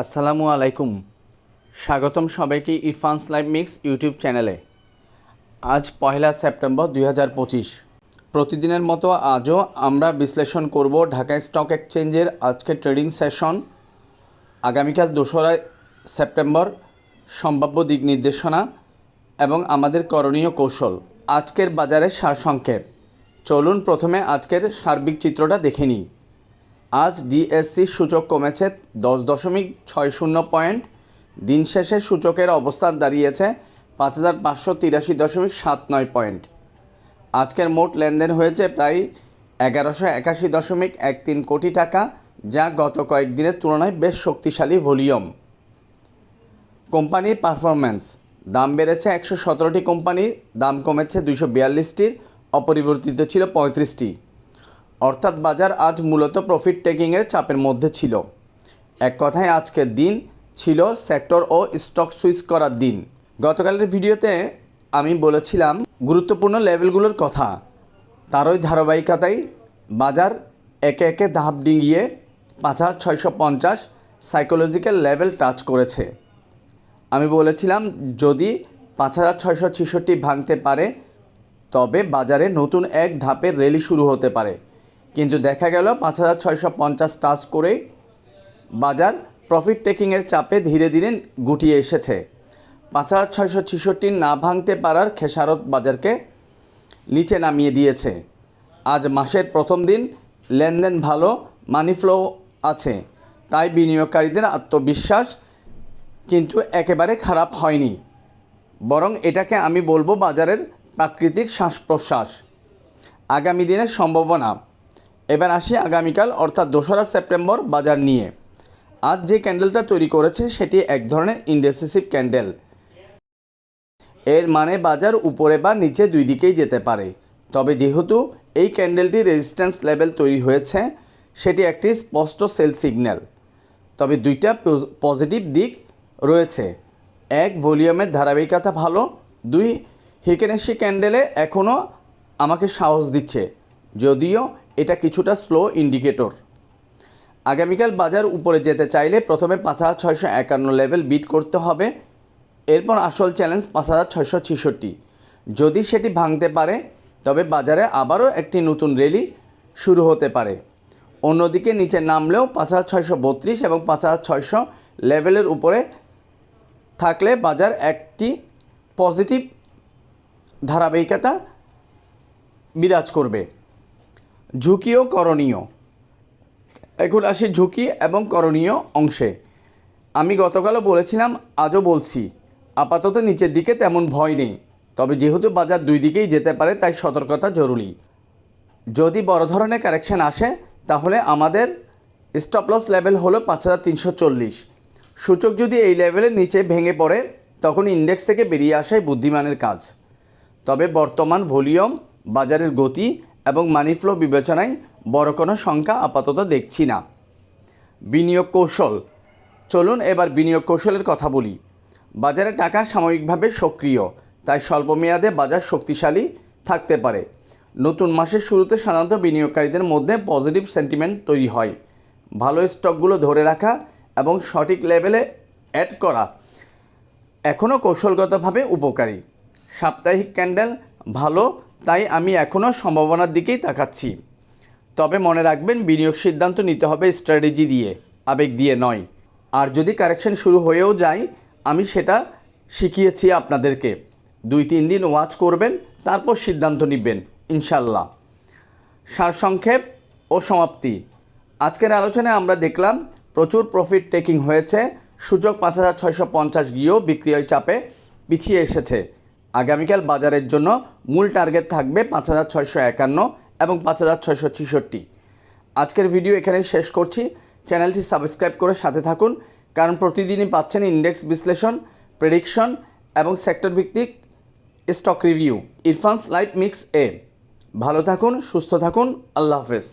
আসসালামু আলাইকুম। স্বাগতম সবাইকে ইরফান্স লাইভ মিক্স ইউটিউব চ্যানেলে। আজ পয়লা সেপ্টেম্বর দুই হাজার পঁচিশ। প্রতিদিনের মতো আজও আমরা বিশ্লেষণ করব ঢাকা স্টক এক্সচেঞ্জের আজকের ট্রেডিং সেশন। আগামীকাল দোসরা সেপ্টেম্বর সম্ভাব্য দিক নির্দেশনা এবং আমাদের করণীয় কৌশল। আজকের বাজারের সারসংক্ষেপ। চলুন প্রথমে আজকের সার্বিক চিত্রটা দেখে নিই। আজ ডিএসসি সূচক কমেছে দশ দশমিক ছয় শূন্য পয়েন্ট। দিন শেষে সূচকের অবস্থান দাঁড়িয়েছে পাঁচ হাজার পাঁচশো তিরাশি দশমিক সাত নয় পয়েন্ট। আজকের মোট লেনদেন হয়েছে প্রায় এগারোশো একাশি দশমিক এক তিন কোটি টাকা, যা গত কয়েকদিনের তুলনায় বেশ শক্তিশালী ভলিউম। কোম্পানির পারফরম্যান্স, দাম বেড়েছে একশো সতেরোটি কোম্পানির, দাম কমেছে দুশো বিয়াল্লিশটির, অপরিবর্তিত ছিল পঁয়ত্রিশটি। অর্থাৎ বাজার আজ মূলত প্রফিট টেকিংয়ের চাপের মধ্যে ছিল। এক কথায় আজকের দিন ছিল সেক্টর ও স্টক সুইচ করার দিন। গতকালের ভিডিওতে আমি বলেছিলাম গুরুত্বপূর্ণ লেভেলগুলোর কথা। তারই ধারাবাহিকতায় বাজার একে একে ধাপ ডিঙিয়ে পাঁচ হাজার ছয়শো পঞ্চাশ সাইকোলজিক্যাল লেভেল টাচ করেছে। আমি বলেছিলাম যদি পাঁচ হাজার ছয়শো ছেষট্টি ভাঙতে পারে, তবে বাজারে নতুন এক ধাপের র্যালি শুরু হতে পারে। কিন্তু দেখা গেল পাঁচ হাজার ছয়শো পঞ্চাশ টাচ করে বাজার প্রফিট টেকিংয়ের চাপে ধীরে ধীরে গুটিয়ে এসেছে। পাঁচ হাজার ছয়শো ছেষট্টি না ভাঙতে পারার খেসারত বাজারকে নিচে নামিয়ে দিয়েছে। আজ মাসের প্রথম দিন লেনদেন ভালো মানি ফ্লো আছে, তাই বিনিয়োগকারীদের আত্মবিশ্বাস কিন্তু একেবারে খারাপ হয়নি। বরং এটাকে আমি বলব বাজারের প্রাকৃতিক শ্বাস প্রশ্বাস। আগামী দিনের সম্ভাবনা। এবার আসি আগামীকাল, অর্থাৎ দোসরা সেপ্টেম্বর বাজার নিয়ে। আজ যে ক্যান্ডেলটা তৈরি করেছে, সেটি এক ধরনের ইন্ডেসিসিভ ক্যান্ডেল। এর মানে বাজার উপরে বা নিচে দুই দিকেই যেতে পারে। তবে যেহেতু এই ক্যান্ডেলটি রেজিস্ট্যান্স লেভেল তৈরি হয়েছে, সেটি একটি স্পষ্ট সেল সিগন্যাল তবে দুইটা পজিটিভ দিক রয়েছে। এক, ভলিউমের ধারাবাহিকতা ভালো। দুই, হিকেনেশি ক্যান্ডেলে এখনও আমাকে সাহস দিচ্ছে। যদিও এটা কিছুটা স্লো ইন্ডিকেটর আগামীকাল বাজার উপরে যেতে চাইলে প্রথমে পাঁচ হাজার ছয়শো একান্ন লেভেল বিট করতে হবে। এরপর আসল চ্যালেঞ্জ পাঁচ হাজার ছয়শো ছেষট্টি। যদি সেটি ভাঙতে পারে, তবে বাজারে আবারও একটি নতুন র্যালি শুরু হতে পারে। অন্যদিকে নিচে নামলেও পাঁচ হাজার ছয়শো বত্রিশ এবং পাঁচ হাজার ছয়শো লেভেলের উপরে থাকলে বাজার একটি পজিটিভ ধারাবাহিকতা বিরাজ করবে। ঝুঁকি ও করণীয়। এখন আসি ঝুঁকি এবং করণীয় অংশে। আমি গতকালও বলেছিলাম, আজও বলছি, আপাতত নিচের দিকে তেমন ভয় নেই। তবে যেহেতু বাজার দুই দিকেই যেতে পারে, তাই সতর্কতা জরুরি। যদি বড় ধরনের কারেকশান আসে, তাহলে আমাদের স্টপ লস লেভেল হলো পাঁচ হাজার তিনশো চল্লিশ। সূচক যদি এই লেভেলের নিচে ভেঙে পড়ে, তখন ইন্ডেক্স থেকে বেরিয়ে আসাই বুদ্ধিমানের কাজ। তবে বর্তমান ভলিউম বাজারের গতি এবং মানি ফ্লো বিবেচনায় বড় কোনো সংখ্যা আপাতত দেখছি না। বিনিয়োগ কৌশল। চলুন এবার বিনিয়োগ কৌশলের কথা বলি। বাজারে টাকা সাময়িকভাবে সক্রিয়, তাই স্বল্প মেয়াদে বাজার শক্তিশালী থাকতে পারে। নতুন মাসের শুরুতে সাধারণত বিনিয়োগকারীদের মধ্যে পজিটিভ সেন্টিমেন্ট তৈরি হয়। ভালো স্টকগুলো ধরে রাখা এবং সঠিক লেভেলে অ্যাড করা এখনও কৌশলগতভাবে উপকারী। সাপ্তাহিক ক্যান্ডেল ভালো তাই আমি এখনও সম্ভাবনার দিকেই তাকাচ্ছি। তবে মনে রাখবেন, বিনিয়োগ সিদ্ধান্ত নিতে হবে স্ট্র্যাটেজি দিয়ে, আবেগ দিয়ে নয়। আর যদি কারেকশন শুরু হয়েও যায়, আমি সেটা শিখিয়েছি আপনাদেরকে। দুই তিন দিন ওয়াচ করবেন, তারপর সিদ্ধান্ত নেবেন, ইনশাল্লাহ। সারসংক্ষেপ ও সমাপ্তি। আজকের আলোচনায় আমরা দেখলাম, প্রচুর প্রফিট টেকিং হয়েছে সূচক পাঁচ হাজার ছয়শো পঞ্চাশ গিয়েও বিক্রিয় চাপে পিছিয়ে এসেছে। আগামীকাল বাজারের জন্য মূল টার্গেট থাকবে পাঁচ হাজার ছয়শো একান্ন এবং পাঁচ হাজার ছয়শো ছেষট্টি। আজকের ভিডিও এখানেই শেষ করছি। চ্যানেলটি সাবস্ক্রাইব করে সাথে থাকুন, কারণ প্রতিদিনই পাচ্ছেন ইন্ডেক্স বিশ্লেষণ, প্রেডিকশন এবং সেক্টর ভিত্তিক stock review. Irfan's life mix এ। ভালো থাকুন, সুস্থ থাকুন, আল্লাহ হাফেজ।